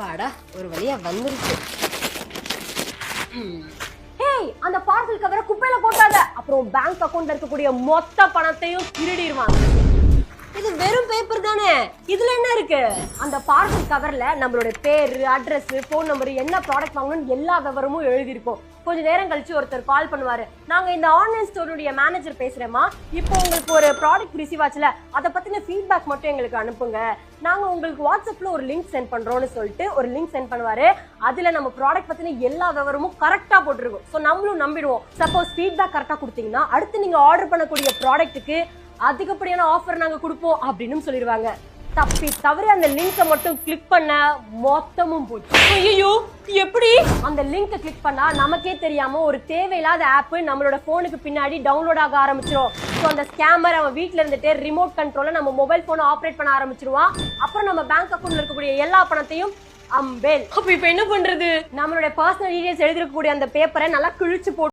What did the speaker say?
அப்பாடா ஒரு வழியா வந்துருச்சு. ஹேய் அந்த பார்சல் கவரை குப்பையில போட்டாத. அப்புறம் பேங்க் அக்கவுண்ட்ல இருக்கக்கூடிய மொத்த பணத்தையும் திருடிடுவாங்க. தானே? இதுல என்ன இருக்கு? அந்த பார்சல் கவர்ல நம்மளோட பேரு அட்ரஸ் ஃபோன் நம்பர் என்ன ப்ராடக்ட் வாங்கணும்னு எல்லா விவரமும் எழுதியிருக்கும் கொஞ்ச நேரம் கழிச்சு ஒருத்தர் கால் பண்ணுவாரு. நாங்க இந்த ஆன்லைன் ஸ்டோருடைய மேனேஜர் பேசுறேமா இப்போ உங்களுக்கு ஒரு ப்ராடக்ட் ரிசீவ் ஆச்சுல அதை பத்தின ஃபீட்பேக் மட்டும் எங்களுக்கு அனுப்புங்க. நாங்க உங்களுக்கு வாட்ஸ்அப்ல ஒரு லிங்க் சென்ட் பண்றோம்னு சொல்லிட்டு ஒரு லிங்க் சென்ட் பண்ணுவாரு. அதுல நம்ம ப்ராடக்ட் பத்தின எல்லா விவரமும் கரெக்டா போட்டிருக்கும். ஸோ நம்மளும் நம்பிடுவோம். சப்போஸ் ஃபீட்பேக் கரெக்டா கொடுத்தீங்கன்னா அடுத்து நீங்க ஆர்டர் பண்ணக்கூடிய ப்ராடக்ட்டுக்கு அதிகப்படியான ஆஃபர் நாங்க கொடுப்போம் அப்படின்னு சொல்லிடுவாங்க தப்பி தவிர அந்த லிங்கை மட்டும் கிளிக் பண்ண மொத்தமும் போச்சு. ஐயோ எப்படி? அந்த லிங்கை கிளிக் பண்ணா நமக்கே தெரியாம ஒரு தேவையில்லாத ஆப் நம்மளோட போனுக்கு பின்னாடி டவுன்லோட் ஆக ஆரம்பிச்சிரும். ஸோ அந்த ஸ்கேமர் அவன் வீட்ல இருந்துட்டு ரிமோட் கண்ட்ரோல நம்ம மொபைல் போனை ஆப்ரேட் பண்ண ஆரம்பிச்சிருவான். அப்புறம் நம்ம பேங்க் அக்கவுண்ட்ல இருக்கக்கூடிய எல்லா பணத்தையும் அம்பேல். அப்ப இப்ப என்ன பண்றது? நம்மளுடைய பர்சனல் டீடைல்ஸ் எழுதிருக்கக்கூடிய அந்த பேப்பரை நல்லா கிழிச்சு போட்டு